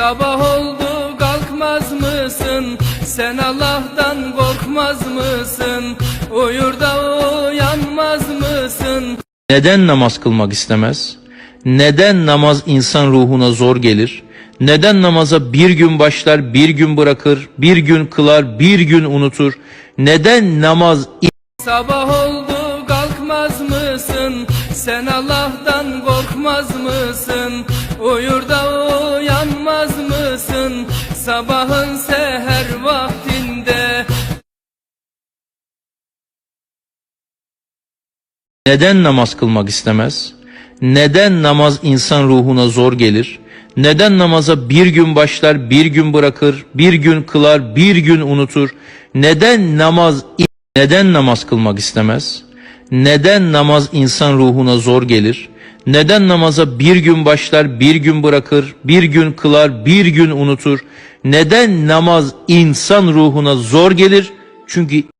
Sabah oldu kalkmaz mısın? Sen Allah'tan korkmaz mısın? Uyur da uyanmaz mısın? Neden namaz kılmak istemez? Neden namaz insan ruhuna zor gelir? Neden namaza bir gün başlar, bir gün bırakır, bir gün kılar, bir gün unutur? Neden namaz Sabah oldu kalkmaz mısın? Sen Allah'tan korkmaz mısın? Uyur da mısın? Sabahın seher vaktinde Neden namaz kılmak istemez? Neden namaz insan ruhuna zor gelir? Neden namaza bir gün başlar, bir gün bırakır, bir gün kılar, bir gün unutur? Neden namaz neden namaz kılmak istemez? Neden namaz insan ruhuna zor gelir? Neden namaza bir gün başlar, bir gün bırakır, bir gün kılar, bir gün unutur? Neden namaz insan ruhuna zor gelir? Çünkü